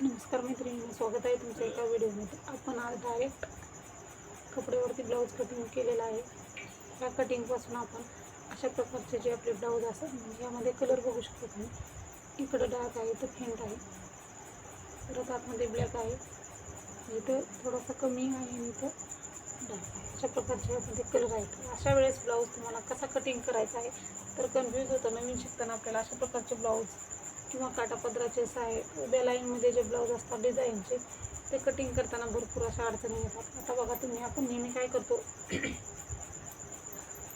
नमस्कार मैत्रिणी स्वागत आहे तुमच्या एका व्हिडिओमध्ये. आपण आज डायरेक्ट कपड्यावरती ब्लाऊज कटिंग केलेला आहे. या कटिंगपासून आपण अशा प्रकारचे जे आपले ब्लाऊज असतात म्हणजे यामध्ये कलर बघू शकतो तुम्ही. इकडं डार्क आहे इथं फेंट आहे. परत आतमध्ये ब्लॅक आहे. इथं थोडासा कमी आहे आणि इथं डार्क आहे. अशा प्रकारचे यामध्ये कलर आहेत. अशा वेळेस ब्लाऊज तुम्हाला कसा कटिंग करायचा आहे तर कन्फ्यूज होतं नवीन शिकताना आपल्याला अशा प्रकारचे ब्लाऊज किंवा काटापदराचे आहे उभ्या लाईनमध्ये जे ब्लाऊज असतात डिझाईनचे ते कटिंग करताना भरपूर अशा अडचणी येतात. आता बघा तुम्ही आपण नेहमी काय करतो?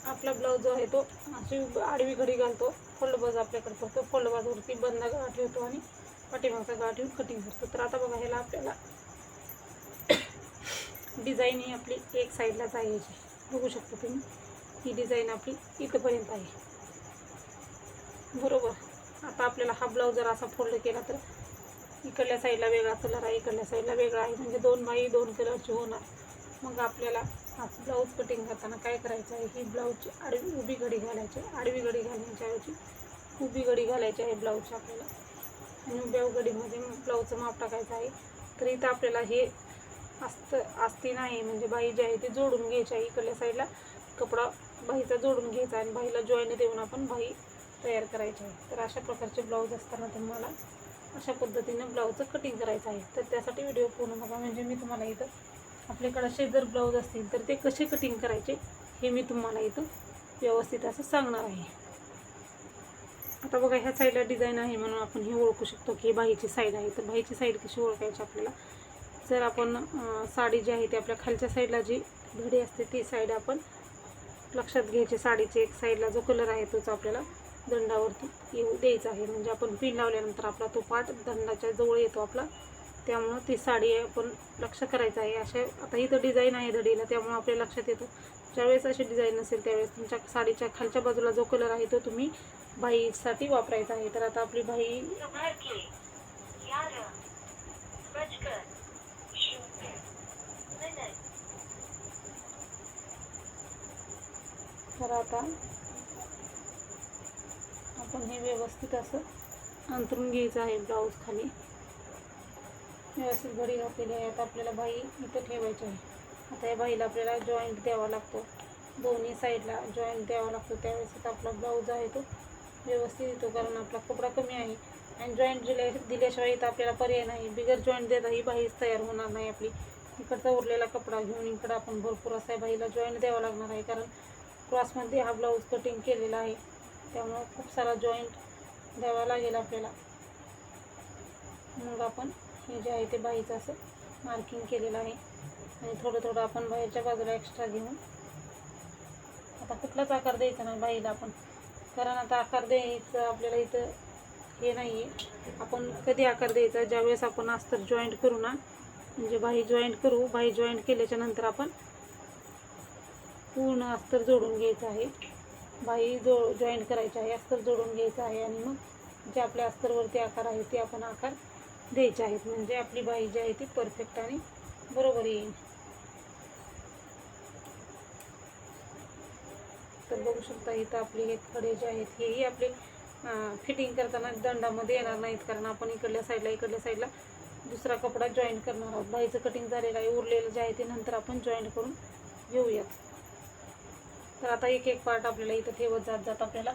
आपला ब्लाऊज जो आहे तो अशी आडवी घडी घालतो फोल्ड बाज आपल्याकडे करतो फोल्ड बाजवरती बंद गाठ ठेवतो आणि पाठीमागचा गाठ ठेवून कटिंग करतो. तर आता बघा ह्याला आपल्याला डिझाईन ही आपली एक साईडलाच आहे याची. बघू शकता तुम्ही ही डिझाईन आपली इथंपर्यंत आहे. बरोबर? आता आपल्याला हा ब्लाऊज जर असा फोल्ड केला तर इकडल्या साईडला वेगळा कलर आहे इकडल्या साईडला वेगळा आहे. म्हणजे दोन बाई दोन कलरची होणार. मग आपल्याला ब्लाऊज कटिंग करताना काय करायचं आहे? ही ब्लाऊजची आडवी उभी घडी घालायची. आहे. आडवी घडी घालण्याच्या ऐवजी उभी घडी घालायची आहे ब्लाऊजची आपल्याला. आणि उभ्या घडीमध्ये ब्लाऊजचं माप टाकायचं आहे. तर इथं आपल्याला हे आस्त आस्ती नाही. म्हणजे बाई जे आहे ते जोडून घ्यायची आहे. इकडल्या साईडला कपडा बाईचा जोडून घ्यायचा आणि बाईला जॉईन देऊन आपण बाई तयार करायचे आहे तर अशा प्रकारचे ब्लाऊज असताना तुम्हाला अशा पद्धतीनं ब्लाऊजचं कटिंग करायचं आहे. तर त्यासाठी व्हिडिओ पूर्ण बघा. म्हणजे मी तुम्हाला इथं आपल्याकडे असे जर ब्लाऊज असतील तर ते कसे कटिंग करायचे हे मी तुम्हाला इथं व्यवस्थित असं सांगणार आहे. आता बघा ह्या साईडला डिझाईन आहे म्हणून आपण हे ओळखू शकतो की ही बाईची साईड आहे. तर बाईची साईड कशी ओळखायची आपल्याला? जर आपण साडी जी आहे ती आपल्या खालच्या साईडला जी घडी असते ती साईड आपण लक्षात घ्यायची. साडीचे एक साईडला जो कलर आहे तोच आपल्याला दंडावरती येऊ द्यायचा आहे. म्हणजे आपण पिन लावल्यानंतर आपला तो पाठ दंडाच्या जवळ येतो आपला. त्यामुळं ती साडी आपण लक्ष करायचं आहे. अशा आता इथं डिझाईन आहे धडीला त्यामुळं आपल्या लक्षात येतो. ज्यावेळेस अशी डिझाईन नसेल त्यावेळेस तुमच्या साडीच्या खालच्या बाजूला जो कलर आहे तो तुम्ही बाईसाठी वापरायचा आहे. तर आता आपली बाई तर आता आपण हे व्यवस्थित असं अंतरून घ्यायचं आहे ब्लाऊज खाली. व्यवस्थित घडी घातलेली आहे आता आपल्याला बाई इथं ठेवायची आहे. आता या बाईला आपल्याला जॉईंट द्यावा लागतो. दोन्ही साईडला जॉईंट द्यावा लागतो. त्यावेळेस आपला ब्लाऊज आहे तो व्यवस्थित येतो कारण आपला कपडा कमी आहे. आणि जॉईंट दिल्या दिल्याशिवाय इथं आपल्याला पर्याय नाही. बिगर जॉईंट देता ही बाईच तयार होणार नाही आपली. इकडचा उरलेला कपडा घेऊन इकडं आपण भरपूर असा बाईला जॉईंट द्यावा लागणार आहे. कारण क्रॉसमध्ये हा ब्लाऊज कटिंग केलेला आहे. त्यामुळं खूप सारा जॉईंट द्यावा लागेल आपल्याला. मग आपण हे जे आहे ते बाईचं असं मार्किंग केलेलं आहे. आणि थोडं थोडं आपण बाहेरच्या बाजूला एक्स्ट्रा घेऊन आता कुठलाच आकार द्यायचा नाही बाईला आपण. कारण आता आकार द्यायचं आपल्याला इथं हे नाही आहे आपण कधी आकार द्यायचा? ज्यावेळेस आपण अस्तर जॉईंट करू ना म्हणजे बाई जॉईंट करू बाई जॉईंट केल्याच्यानंतर आपण पूर्ण अस्तर जोडून घ्यायचं आहे. बाई जो जॉईंट करायचे आहे अस्तर जोडून घ्यायचं आहे आणि मग जे आपल्या अस्तरवरती आकार आहे ते आपण आकार द्यायचे आहेत. म्हणजे आपली बाई जी आहे ती परफेक्ट आणि बरोबर येईल. तर बघू शकता इथं आपले हे खडे जे आहेत हेही आपले फिटिंग करताना दंडामध्ये येणार नाहीत. कारण आपण इकडल्या साईडला इकडल्या साईडला दुसरा कपडा जॉईन करणार आहोत. बाईचं कटिंग झालेलं आहे उरलेलं जे आहे ते नंतर आपण जॉईन करून घेऊयात. तर आता एक एक पार्ट आपल्याला इथं ठेवत जात जात आपल्याला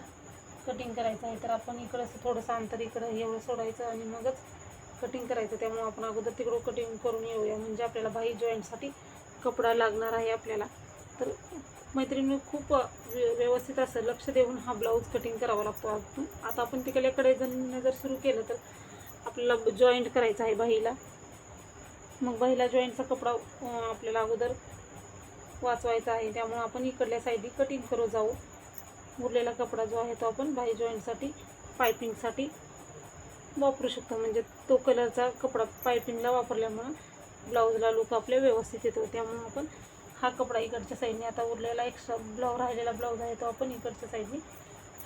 कटिंग करायचं आहे. तर आपण इकडं असं थोडंसं अंतर इकडं एवढं सोडायचं आणि मगच कटिंग करायचं. त्यामुळे आपण अगोदर तिकडं कटिंग करून येऊया. म्हणजे आपल्याला बाही जॉईंटसाठी कपडा लागणार आहे आपल्याला. तर मैत्रिणी खूप व्यवस्थित असं लक्ष देऊन हा ब्लाऊज कटिंग करावा लागतो. आता आपण तिकडल्याकडे जण जर सुरू केलं तर आपल्याला जॉईंट करायचं आहे बाईला. मग बाईला जॉईंटचा कपडा आपल्याला अगोदर वाचवायचा आहे. त्यामुळं आपण इकडल्या साईडनी कटिंग करू जाऊ. उरलेला कपडा जो आहे तो आपण बाही जॉईंटसाठी पायपिंगसाठी वापरू शकतो. म्हणजे तो कलरचा कपडा पायपिंगला वापरल्यामुळं ब्लाऊजला लुक आपले व्यवस्थित येतो. त्यामुळं आपण हा कपडा इकडच्या साईडने आता उरलेला एक्स्ट्रा ब्लाऊ राहिलेला ब्लाऊज आहे तो आपण इकडच्या साईडने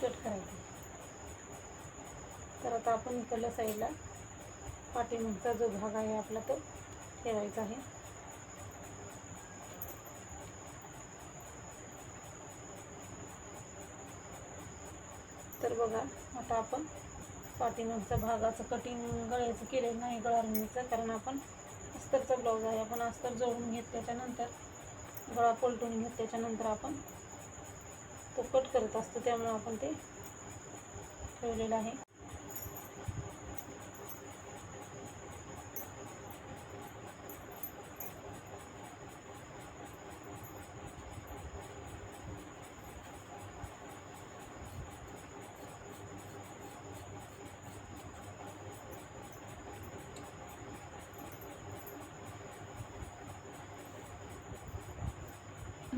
कट करायचा. तर आता आपण इकडल्या साईडला पाठीमागचा जो भाग आहे आपला तो ठेवायचा आहे. तर बघा आता आपण पाठीमागचा भागाचं कटिंग गळ्याचं केलेलं नाही गळारणीचं कारण आपण अस्तरचा ब्लाऊज आहे. आपण अस्तर जोडून घेत त्याच्यानंतर गळा पलटून घेत त्याच्यानंतर आपण तो कट करत असतो. त्यामुळे आपण ते ठेवलेलं आहे.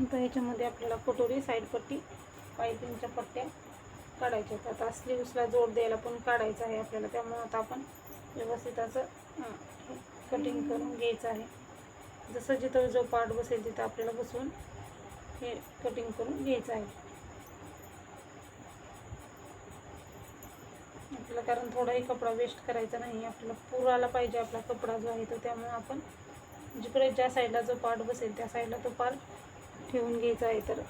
आता ह्याच्यामध्ये आपल्याला कटोरी साईडपट्टी पायपिंगच्या पट्ट्या काढायच्या आहेत. आता स्लीव्सला जोड द्यायला पण काढायचं आहे आपल्याला. त्यामुळं आता आपण व्यवस्थित असं कटिंग करून घ्यायचं आहे. जसं जिथं जो पार्ट बसेल तिथं आपल्याला बसवून हे कटिंग करून घ्यायचं आहे. आपल्याला कारण थोडाही कपडा वेस्ट करायचा नाही. आपल्याला पुराला पाहिजे आपला कपडा जो आहे तो. त्यामुळे आपण जिकडे ज्या साईडला जो पार्ट बसेल त्या साईडला तो पार्ट ठेवून घ्यायचं आहे तर.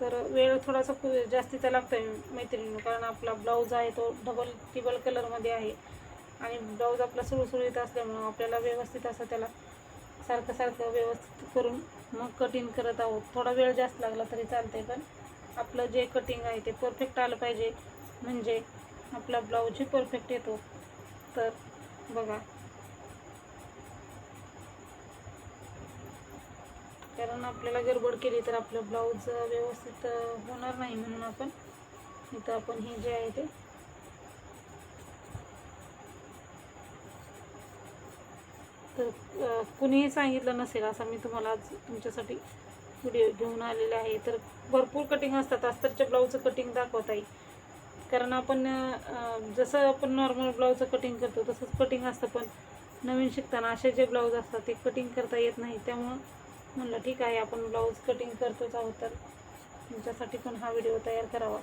तर वेळ थोडासा कु- लागतो आहे मैत्रिणी कारण आपला ब्लाऊज आहे तो डबल टिबल कलरमध्ये आहे. आणि ब्लाऊज आपला सुळसुळीत असल्यामुळं आपल्याला व्यवस्थित असं त्याला सारखं सारखं व्यवस्थित करून मग कटिंग करत आहोत. थोडा वेळ जास्त लागला तरी चालते पण आपलं जे कटिंग आहे ते परफेक्ट आलं पाहिजे. म्हणजे आपला ब्लाऊजही परफेक्ट येतो. तर बघा. कारण आपल्याला गडबड केली तर आपलं ब्लाऊज व्यवस्थित होणार नाही म्हणून आपण इथं आपण हे जे आहे ते तर कुणीही सांगितलं नसेल असं मी तुम्हाला आज तुमच्यासाठी व्हिडिओ घेऊन आलेले आहे. तर भरपूर कटिंग असतात. अस्तरच्या ब्लाऊजचं कटिंग दाखवता येईल कारण आपण जसं आपण नॉर्मल ब्लाऊजचं कटिंग करतो तसंच कटिंग असतं पण नवीन शिकताना असे जे ब्लाऊज असतात ते कटिंग करता येत नाही. त्यामुळं म्हणलं ठीक आहे आपण ब्लाऊज कटिंग करतोच आहोत तर तुमच्यासाठी पण हा व्हिडिओ तयार करावा.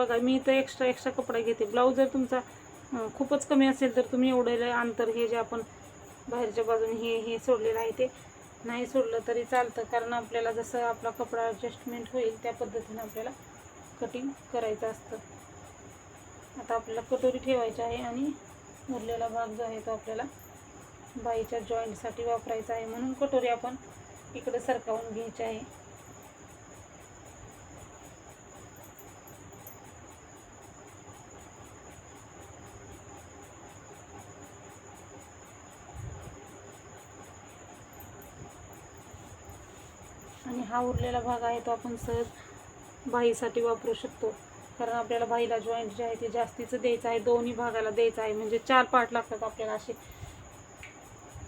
बघा मी इथं एक्स्ट्रा एक्स्ट्रा कपडा घेते. ब्लाऊज जर तुमचा खूपच कमी असेल तर तुम्ही एवढं अंतर हे जे आपण बाहेरच्या बाजूने हे हे सोडलेलं आहे ते नाही सोडलं तरी चालतं. कारण आपल्याला जसं आपला कपडा ॲडजस्टमेंट होईल त्या पद्धतीने आपल्याला कटिंग करायचं असतं. आता आपल्याला कटोरी ठेवायची आहे आणि उरलेला भाग जो आहे तो आपल्याला बाईच्या जॉईंटसाठी वापरायचा आहे. म्हणून कटोरी आपण इकडे सरकावून घ्यायची आहे. हा उरलेला भाग आहे तो आपण सहज बाहीसाठी वापरू शकतो. कारण आपल्याला बाहीला जॉईंट जे आहे ते जास्तीचं द्यायचं आहे दोन्ही भागाला द्यायचं आहे. म्हणजे चार पार्ट लागतात आपल्याला असे.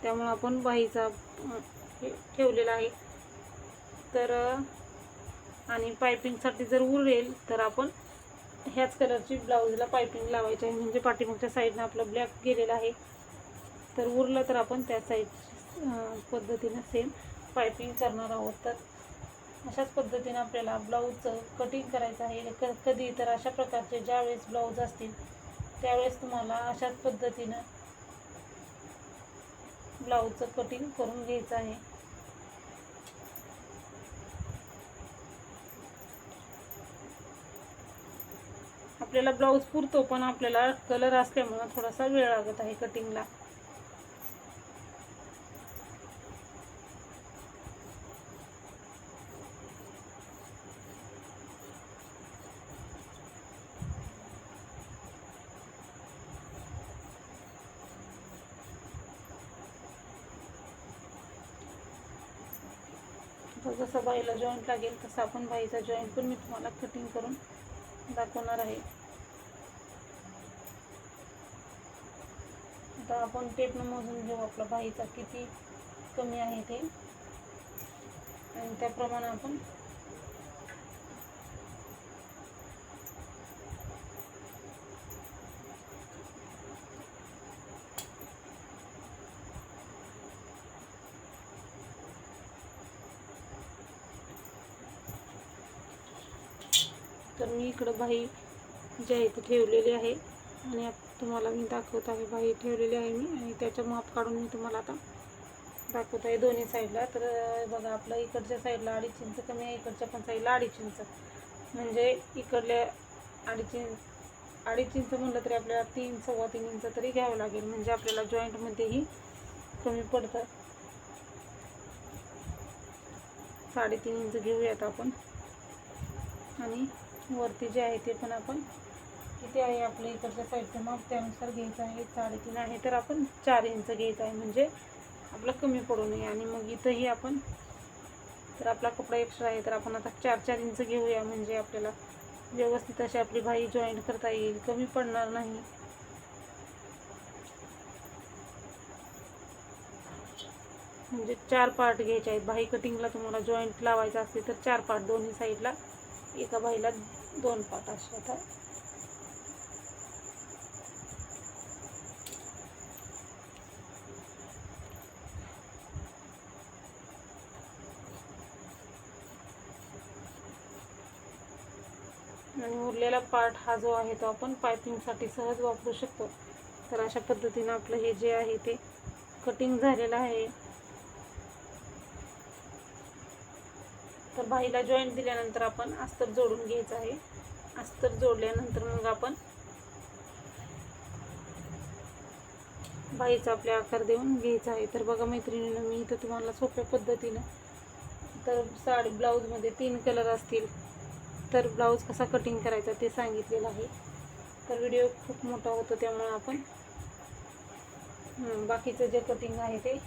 त्यामुळं आपण बाहीचा हे ठेवलेला आहे. तर आणि पायपिंगसाठी जर उरेल तर आपण ह्याच कलरची ब्लाऊजला पायपिंग लावायची आहे. म्हणजे पाठीमागच्या साईडनं आपलं ब्लॅक गेलेला आहे. तर उरलं तर आपण त्या साईड पद्धतीनं सेम पायपिंग करणार आहोत. तर अशाच पद्धतीने आपल्याला ब्लाऊजचं कटिंग करायचं आहे. क कधी तर अशा प्रकारचे ज्यावेळेस ब्लाऊज असतील त्यावेळेस तुम्हाला अशाच पद्धतीनं ब्लाऊजचं कटिंग करून घ्यायचं आहे. आपल्याला ब्लाऊज पुरतो पण आपल्याला कलर असल्यामुळं थोडासा वेळ लागत आहे कटिंगला तर जसं बाईला जॉईंट लागेल तसं आपण बाईचा जॉईंट पण मी तुम्हाला कटिंग करून दाखवणार आहे. आता आपण टेपनं मोजून घेऊ आपला बाईचा किती कमी आहे ते. आणि त्याप्रमाणे आपण मी इकडं बाई जी आहे ती ठेवलेली आहे. आणि तुम्हाला मी दाखवत आहे बाई ठेवलेली आहे मी. आणि त्याचं माप काढून मी तुम्हाला आता दाखवत आहे दोन्ही साईडला तर बघा आपलं इकडच्या साईडला अडीच इंच कमी आहे इकडच्या पण साईडला अडीच इंच म्हणजे इकडल्या अडीच इंच अडीच इंच म्हणलं तरी आपल्याला तीन सव्वा तीन इंच तरी घ्यावं लागेल. म्हणजे आपल्याला जॉईंटमध्येही कमी पडतं. साडेतीन इंच घेऊयात आपण. आणि वरती जे आहे ते पण आपण किती आहे आपल्या इकडच्या साईडचं माप त्यानुसार घ्यायचं आहे. साडेतीन आहे तर आपण चार इंच घ्यायचं आहे म्हणजे आपलं कमी पडू नये. आणि मग इथंही आपण तर आपला कपडा एक्स्ट्रा आहे तर आपण आता चार चार इंच घेऊया म्हणजे आपल्याला व्यवस्थित अशी आपली भाई जॉईंट करता येईल. कमी पडणार नाही. म्हणजे चार पार्ट घ्यायचे आहेत. भाई कटिंगला तुम्हाला जॉईंट लावायचं असते तर चार पार्ट दोन्ही साईडला एका बाईला दोन पार्ट असे आता आणि उरलेला पार्ट हा जो आहे तो आपण पायपिंगसाठी सहज वापरू शकतो. तर अशा पद्धतीनं आपलं हे जे आहे ते कटिंग झालेलं आहे. बाहीला बाईला जॉईंट दिल्यानंतर आपण अस्तर जोडून घ्यायचं आहे. अस्तर जोडल्यानंतर मग आपण बाईचा आपल्या आकार देऊन घ्यायचा आहे. तर बघा मैत्रिणीनं मी इथं तुम्हाला सोप्या पद्धतीनं तर साडी ब्लाऊजमध्ये तीन कलर असतील. तर ब्लाऊज कसा कटिंग करायचा ते सांगितलेलं आहे. तर व्हिडिओ खूप मोठा होतो त्यामुळे आपण बाकीचं जे कटिंग आहे ते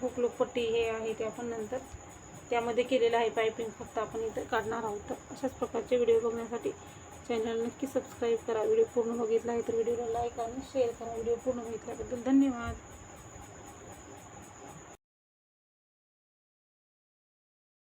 हुकलूक पट्टी हे आहे ते आपण नंतर त्यामध्ये केलेलं आहे पायपिंग फक्त आपण इथं काढणार आहोत. तर अशाच प्रकारचे व्हिडिओ बघण्यासाठी चॅनल नक्की सबस्क्राईब करा. व्हिडिओ पूर्ण बघितला आहे तर व्हिडिओला लाईक आणि शेअर करा. व्हिडिओ पूर्ण बघितल्याबद्दल धन्यवाद.